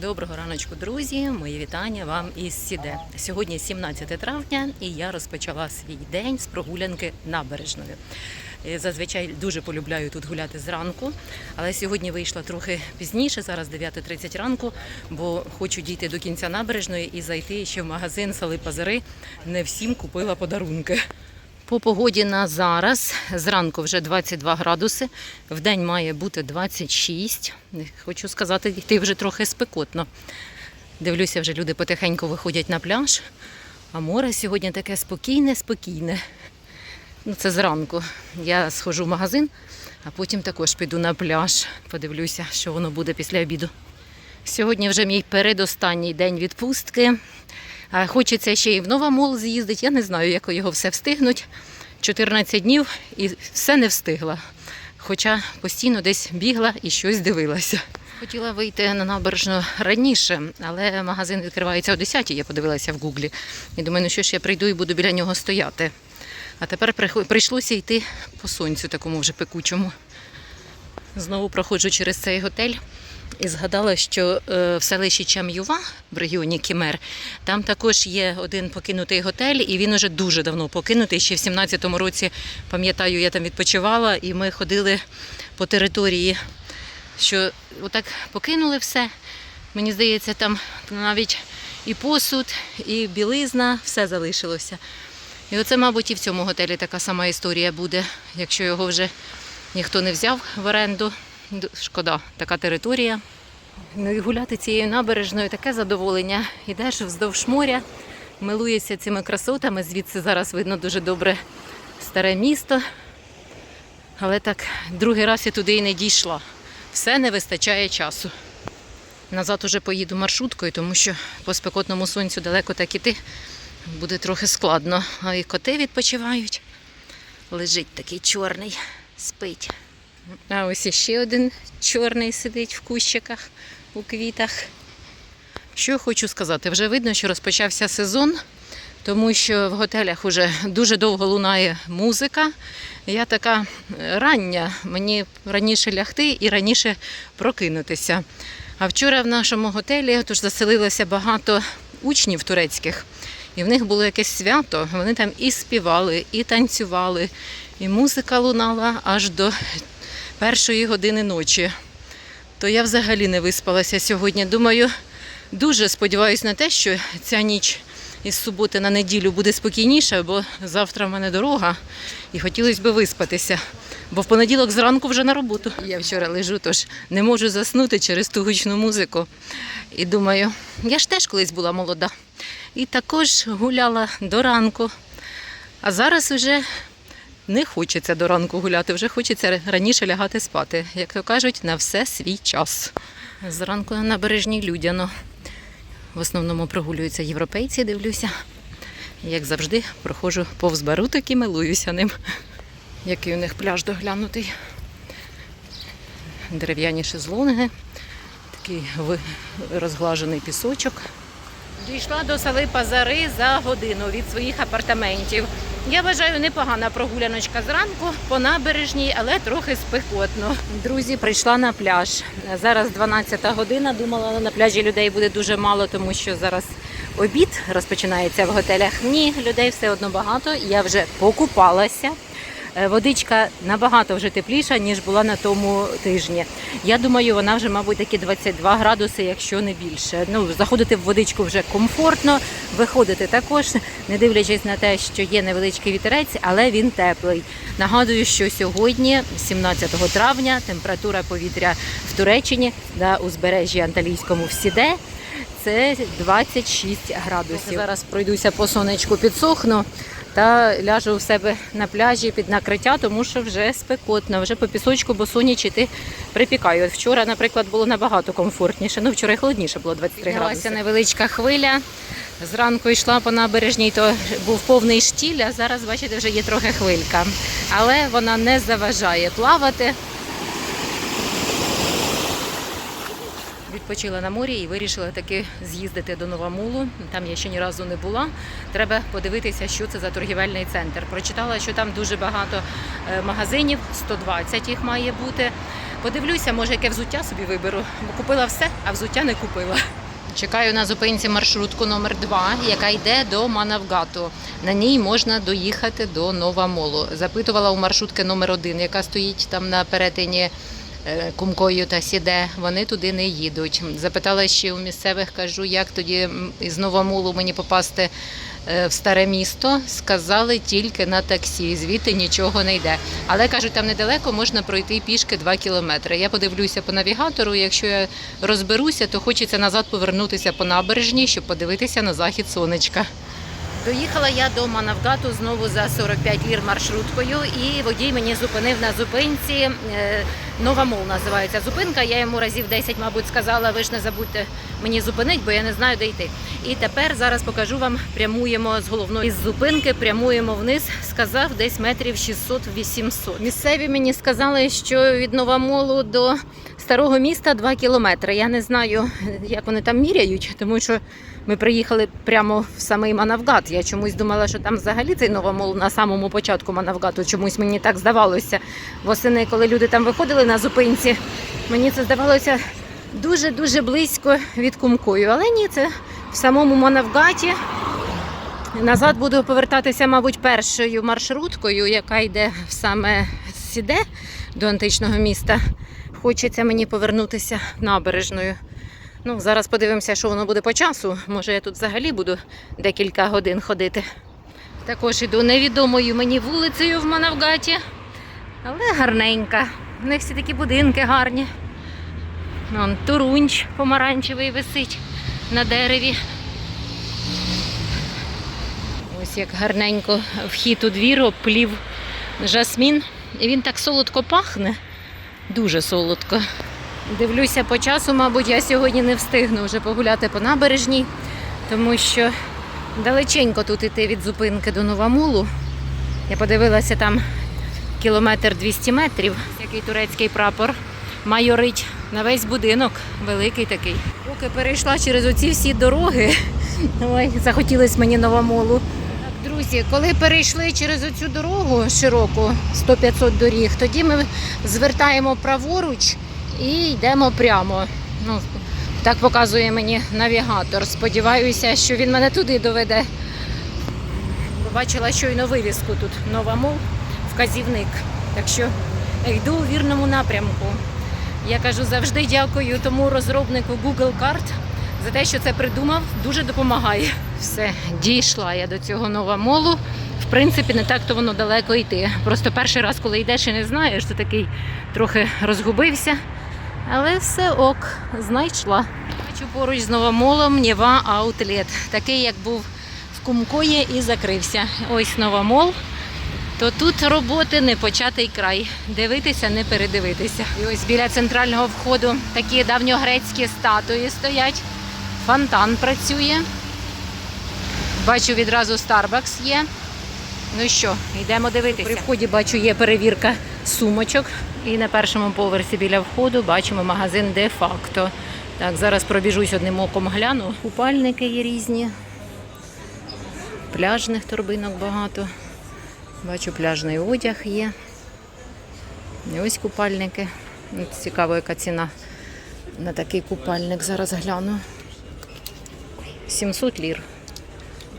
Доброго раночку, друзі! Мої вітання вам із Сіде. Сьогодні 17 травня, і я розпочала свій день з прогулянки набережною. Е, Зазвичай дуже полюбляю тут гуляти зранку, але сьогодні вийшла трохи пізніше, зараз 9.30 ранку, бо хочу дійти до кінця набережної і зайти ще в магазин Сали Пазари. Не всім купила подарунки. По погоді на зараз зранку вже 22 градуси, в день має бути 26. Хочу сказати, йти вже трохи спекотно. Дивлюся, вже люди потихеньку виходять на пляж, а море сьогодні таке спокійне, спокійне. Ну, це зранку. Я схожу в магазин, а потім також піду на пляж. Подивлюся, що воно буде після обіду. Сьогодні вже мій передостанній день відпустки. Хочеться ще й в Новомол з'їздити. Я не знаю, як його все встигнуть. 14 днів і все не встигла. Хоча постійно десь бігла і щось дивилася. Хотіла вийти на набережну раніше, але магазин відкривається о 10 я подивилася в гуглі. І думаю, ну що ж я прийду і буду біля нього стояти. А тепер прийшлося йти по сонцю, такому вже пекучому. Знову проходжу через цей готель і згадала, що е, в селищі Чам'юва в регіоні Кімер там також є один покинутий готель, і він уже дуже давно покинутий. Ще в 17-му році, пам'ятаю, я там відпочивала, і ми ходили по території, що отак покинули все. Мені здається, там навіть і посуд, і білизна, все залишилося. І оце, мабуть, і в цьому готелі така сама історія буде, якщо його вже ніхто не взяв в оренду. Шкода, така територія. Ну і гуляти цією набережною таке задоволення. Ідеш вздовж моря, милуєшся цими красотами. Звідси зараз видно дуже добре старе місто. Але так, другий раз я туди і не дійшла. Все не вистачає часу. Назад уже поїду маршруткою, тому що по спекотному сонцю далеко так іти буде трохи складно. А і коти відпочивають. Лежить такий чорний, спить. А ось іще один чорний сидить в кущиках, у квітах. Що я хочу сказати, вже видно, що розпочався сезон, тому що в готелях вже дуже довго лунає музика. Я така рання, мені раніше лягти і раніше прокинутися. А вчора в нашому готелі тож заселилося багато учнів турецьких, і в них було якесь свято. Вони там і співали, і танцювали, і музика лунала аж до першої години ночі. То я взагалі не виспалася сьогодні. Думаю, дуже сподіваюся на те, що ця ніч із суботи на неділю буде спокійніша, бо завтра в мене дорога і хотілося б виспатися. Бо в понеділок зранку вже на роботу. Я вчора лежу, тож не можу заснути через ту гучну музику. І думаю, я ж теж колись була молода. І також гуляла до ранку. А зараз вже не хочеться до ранку гуляти, вже хочеться раніше лягати спати. Як то кажуть, на все свій час. Зранку на набережній людяно. В основному прогулюються європейці, дивлюся. Як завжди, проходжу повз баруток і милуюся ним. Який у них пляж доглянутий. Дерев'яні шезлонги, такий розглажений пісочок. Дійшла до сели Пазари за годину від своїх апартаментів. Я вважаю, непогана прогуляночка зранку по набережній, але трохи спекотно. Друзі, прийшла на пляж. Зараз 12 година. Думала, на пляжі людей буде дуже мало, тому що зараз обід розпочинається в готелях. Ні, людей все одно багато. Я вже покупалася. Е, Водичка набагато вже тепліша, ніж була на тому тижні. Я думаю, вона вже, мабуть, такі 22 градуси, якщо не більше. Ну, заходити в водичку вже комфортно, виходити також, не дивлячись на те, що є невеличкий вітерець, але він теплий. Нагадую, що сьогодні, 17 травня, температура повітря в Туреччині на узбережжі Анталійському в Сіде. Це 26 градусів. Зараз пройдуся по сонечку, підсохну та ляжу у себе на пляжі під накриття, тому що вже спекотно, вже по пісочку босонічити припікаю. От вчора, наприклад, було набагато комфортніше. Ну, вчора і холодніше було 23 градуси. невеличка хвиля. Зранку йшла по набережній, то був повний штіль, а зараз, бачите, вже є трохи хвилька. Але вона не заважає плавати. Відпочила на морі і вирішила таки з'їздити до Новомулу. Там я ще ні разу не була. Треба подивитися, що це за торгівельний центр. Прочитала, що там дуже багато е, магазинів, 120 їх має бути. Подивлюся, може, яке взуття собі виберу, бо купила все, а взуття не купила. Чекаю на зупинці маршрутку номер 2 яка йде до Манавгату. На ній можна доїхати до Новамолу. Запитувала у маршрутки номер 1 яка стоїть там на перетині Кумкою та Сіде. Вони туди не їдуть. Запитала ще у місцевих, кажу, як тоді м, із Новомолу мені попасти е, в старе місто. Сказали тільки на таксі. Звідти нічого не йде. Але кажуть, там недалеко можна пройти пішки 2 кілометри. Я подивлюся по навігатору. Якщо я розберуся, то хочеться назад повернутися по набережній, щоб подивитися на захід сонечка. Доїхала я до Манавгату знову за 45 лір маршруткою, і водій мені зупинив на зупинці. Е, Нова Мол називається зупинка. Я йому разів 10, мабуть, сказала, ви ж не забудьте мені зупинити, бо я не знаю, де йти. І тепер зараз покажу вам, прямуємо з головної зупинки, прямуємо вниз. Сказав десь метрів 600-800. Місцеві мені сказали, що від Новомолу до старого міста 2 кілометри. Я не знаю, як вони там міряють, тому що ми приїхали прямо в самий Манавгат. Я чомусь думала, що там взагалі цей Новомол на самому початку Манавгату. Чомусь мені так здавалося. Восени, коли люди там виходили на зупинці, мені це здавалося дуже-дуже близько від Кумкою. Але ні, це в самому Манавгаті. Назад буду повертатися, мабуть, першою маршруткою, яка йде саме Сіде до античного міста. Хочеться мені повернутися набережною. Ну, зараз подивимося, що воно буде по часу. Може, я тут взагалі буду декілька годин ходити. Також іду невідомою мені вулицею в Манавгаті, але гарненька. В них всі такі будинки гарні. Вон турунч помаранчевий висить на дереві. Ось як гарненько вхід у двір обплів жасмін. І він так солодко пахне. Дуже солодко. Дивлюся по часу, мабуть, я сьогодні не встигну вже погуляти по набережній, тому що далеченько тут іти від зупинки до Новомулу. Я подивилася там кілометр 200 метрів, який турецький прапор майорить на весь будинок, великий такий. Поки перейшла через оці всі дороги, ой, захотілось мені Новомолу. Друзі, коли перейшли через оцю дорогу широку, 100-500 доріг, тоді ми звертаємо праворуч і йдемо прямо. Ну, так показує мені навігатор. Сподіваюся, що він мене туди доведе. Побачила щойно вивіску тут нова мов, вказівник. Так що йду у вірному напрямку. Я кажу завжди дякую тому розробнику Google карт за те, що це придумав, дуже допомагає. Все, дійшла я до цього новомолу. В принципі, не так то воно далеко йти. Просто перший раз, коли йдеш і не знаєш, то такий трохи розгубився. Але все ок, знайшла. Бачу поруч з новомолом Нєва Аутлет. Такий, як був в Кумкої і закрився. Ось новомол. То тут роботи не початий край. Дивитися, не передивитися. І ось біля центрального входу такі давньогрецькі статуї стоять. Фонтан працює. Бачу відразу Starbucks є. Ну що, йдемо дивитися. При вході бачу є перевірка сумочок. І на першому поверсі біля входу бачимо магазин де-факто. Так, зараз пробіжусь одним оком гляну. Купальники є різні. Пляжних торбинок багато. Бачу, пляжний одяг є. І ось купальники. Цікаво, яка ціна на такий купальник. Зараз гляну. 700 лір.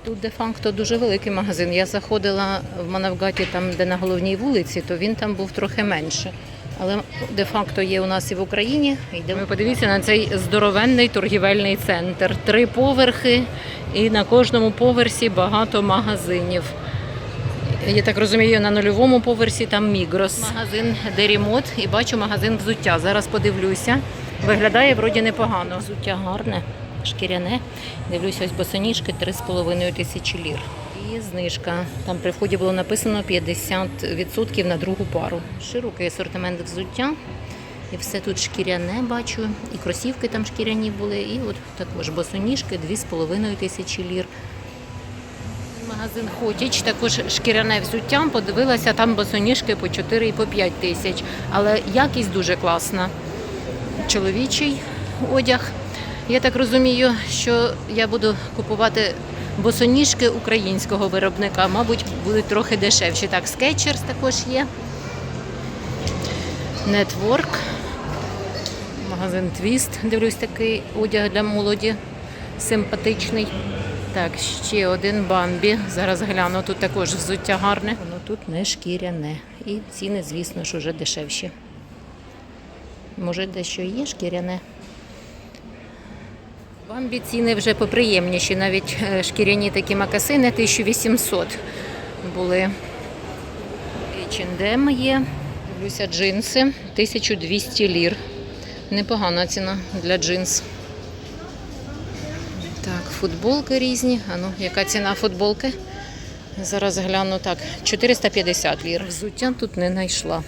Тут де-факто дуже великий магазин. Я заходила в Манавгаті, там, де на головній вулиці, то він там був трохи менше. Але де-факто є у нас і в Україні. Йдемо подивіться на цей здоровенний торгівельний центр. Три поверхи, і на кожному поверсі багато магазинів. Я так розумію, на нульовому поверсі там Мігрос. Магазин Дерімот і бачу магазин взуття. Зараз подивлюся. Виглядає вроді непогано. Взуття гарне, шкіряне. Дивлюся, ось босоніжки 3,5 тисячі лір. І знижка. Там при вході було написано 50% на другу пару. Широкий асортимент взуття. І все тут шкіряне бачу. І кросівки там шкіряні були. І от також босоніжки 2,5 тисячі лір. Магазин Хотіч, також шкіряне взуття. Подивилася, там босоніжки по 4 і по 5 тисяч. Але якість дуже класна. Чоловічий одяг. Я так розумію, що я буду купувати босоніжки українського виробника. Мабуть, будуть трохи дешевші. Так, скетчерс також є. Нетворк. Магазин Твіст. Дивлюсь, такий одяг для молоді. Симпатичний. Так, ще один бамбі. Зараз гляну, тут також взуття гарне. Воно тут не шкіряне. І ціни, звісно ж, уже дешевші. Може, дещо є шкіряне. Бамбі ціни вже поприємніші. Навіть е, шкіряні такі макасини 1800 були. H&M є. Дивлюся, джинси 1200 лір. Непогана ціна для джинс. Так, футболки різні. А ну, яка ціна футболки? Зараз гляну так. 450 лір. Взуття тут не знайшла.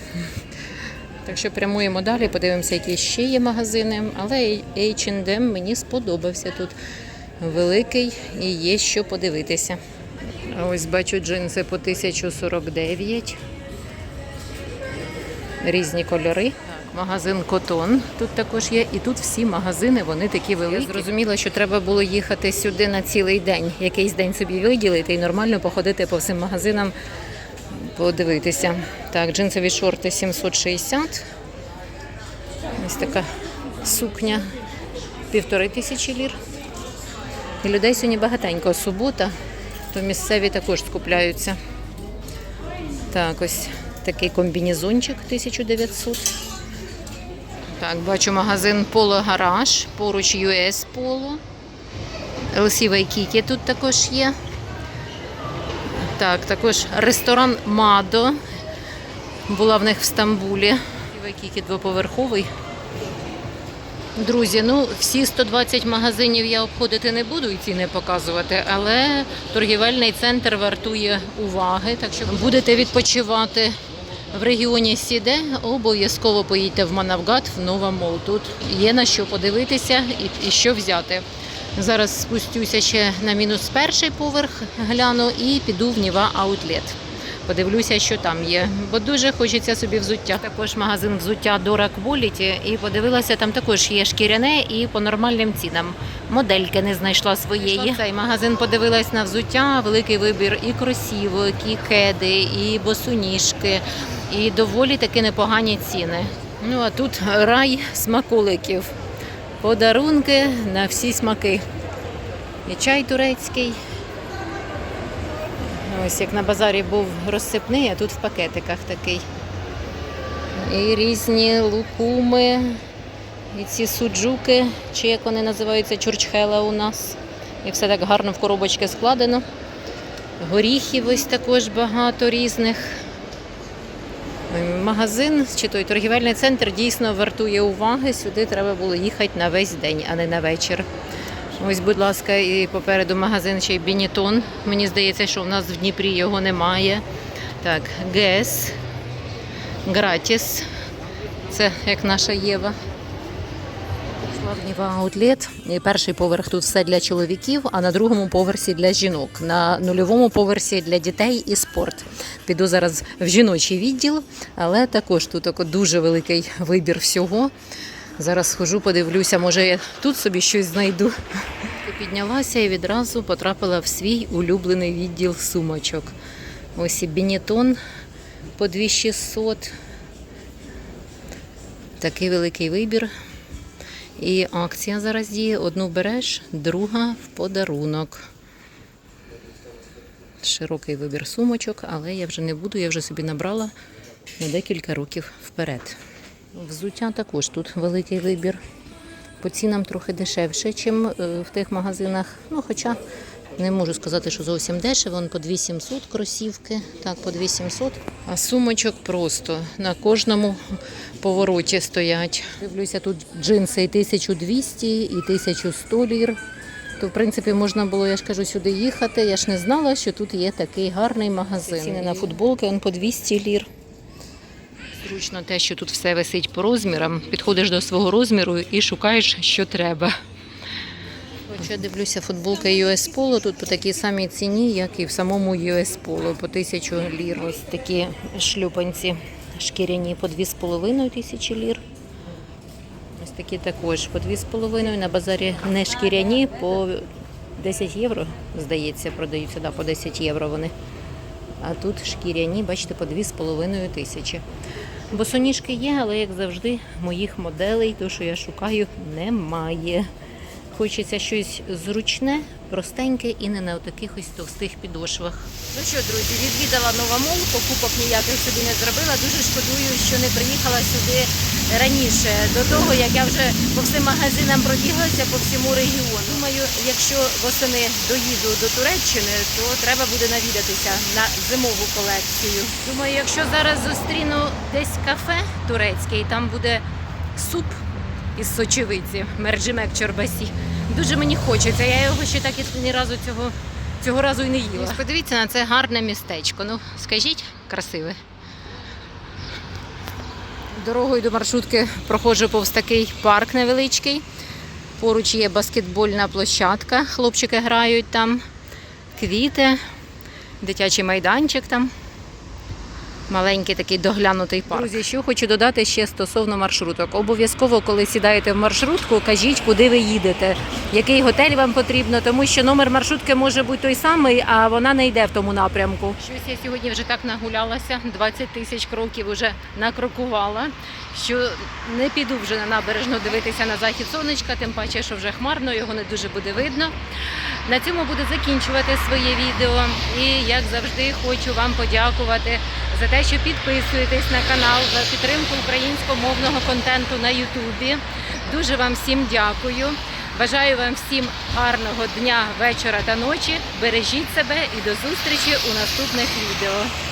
Так що прямуємо далі, подивимося, які ще є магазини. Але H&M мені сподобався тут. Великий і є що подивитися. Ось бачу джинси по 1049. Різні кольори. Магазин Котон тут також є. І тут всі магазини вони такі великі. Я зрозуміла, що треба було їхати сюди на цілий день. Якийсь день собі виділити і нормально походити по всім магазинам, подивитися. Так, джинсові шорти 760. Ось така сукня півтори тисячі лір. І людей сьогодні багатенько. Субота, то місцеві також скупляються. Так, ось такий комбінезончик 1900. Так, бачу магазин Polo Гараж, поруч US Polo. LC Waikiki тут також є. Так, також ресторан Мадо. Була в них в Стамбулі. Waikiki двоповерховий. Друзі, ну всі 120 магазинів я обходити не буду і ціни показувати, але торгівельний центр вартує уваги. Так що будете відпочивати в регіоні Сіде, обов'язково поїдьте в Манавгат, в Нова Мол. Тут є на що подивитися і що взяти. Зараз спустюся ще на мінус перший поверх, гляну і піду в Ніва Аутлет. Подивлюся, що там є, бо дуже хочеться собі взуття. Також магазин взуття Dora Quality і подивилася, там також є шкіряне і по нормальним цінам. Модельки не знайшла своєї. Цей магазин подивилась на взуття, великий вибір і кросівок, і кеди, і босоніжки, і доволі таки непогані ціни. Ну а тут рай смаколиків. Подарунки на всі смаки. І чай турецький. Ось як на базарі був розсипний, а тут в пакетиках такий. І різні лукуми, і ці суджуки, чи як вони називаються, чурчхела у нас. І все так гарно в коробочки складено. Горіхів ось також багато різних. Магазин чи той торгівельний центр дійсно вартує уваги. Сюди треба було їхати на весь день, а не на вечір. Ось, будь ласка, і попереду магазин ще й Бінітон. Мені здається, що в нас в Дніпрі його немає. Так, ГЕС, Гратіс. Це як наша Єва. Славніва аутлет. І перший поверх тут все для чоловіків, а на другому поверсі для жінок. На нульовому поверсі для дітей і спорт. Піду зараз в жіночий відділ, але також тут дуже великий вибір всього. Зараз схожу, подивлюся, може я тут собі щось знайду. Піднялася і відразу потрапила в свій улюблений відділ сумочок. Ось і Бенетон по 2600. Такий великий вибір. І акція зараз діє. Одну береш, друга в подарунок. Широкий вибір сумочок, але я вже не буду, я вже собі набрала на декілька років вперед. Взуття також тут великий вибір. По цінам трохи дешевше, ніж в тих магазинах. Ну, хоча не можу сказати, що зовсім дешево. Вон по 2700 кросівки, так, по 2700. А сумочок просто на кожному повороті стоять. Дивлюся, тут джинси і 1200, і 1100 лір. То, в принципі, можна було, я ж кажу, сюди їхати. Я ж не знала, що тут є такий гарний магазин. Ціни на футболки он по 200 лір. Зручно те, що тут все висить по розмірам. Підходиш до свого розміру і шукаєш, що треба. Хоча дивлюся, футболка US Polo тут по такій самій ціні, як і в самому US Polo, по тисячу лір. Ось такі шлюпанці шкіряні по 2,5 тисячі лір. Ось такі також по 2,5. На базарі не шкіряні, по 10 євро, здається, продаються да, по 10 євро вони. А тут шкіряні, бачите, по 2,5 тисячі. Босоніжки є, але як завжди, моїх моделей, то що я шукаю, немає. Хочеться щось зручне, простеньке і не на таких ось товстих підошвах. Ну що, друзі, відвідала нова мол, покупок ніяких собі не зробила. Дуже шкодую, що не приїхала сюди раніше, до того як я вже по всім магазинам пробіглася по всьому регіону. Думаю, якщо восени доїду до Туреччини, то треба буде навідатися на зимову колекцію. Думаю, якщо зараз зустріну десь кафе турецьке, і там буде суп із сочевиці, мерджимек чорбасі. Дуже мені хочеться. Я його ще так і ні разу цього, цього разу і не їла. Подивіться на це гарне містечко. Ну, скажіть, красиве. Дорогою до маршрутки проходжу повз такий парк невеличкий. Поруч є баскетбольна площадка. Хлопчики грають там, квіти, дитячий майданчик там. Маленький такий доглянутий парк. Друзі, що хочу додати ще стосовно маршруток. Обов'язково, коли сідаєте в маршрутку, кажіть, куди ви їдете, який готель вам потрібно, тому що номер маршрутки може бути той самий, а вона не йде в тому напрямку. Щось я сьогодні вже так нагулялася, 20 тисяч кроків вже накрокувала, що не піду вже на набережну дивитися на захід сонечка, тим паче, що вже хмарно, його не дуже буде видно. На цьому буду закінчувати своє відео. І як завжди хочу вам подякувати за те, що підписуєтесь на канал, за підтримку українськомовного контенту на Ютубі. Дуже вам всім дякую. Бажаю вам всім гарного дня, вечора та ночі. Бережіть себе і до зустрічі у наступних відео.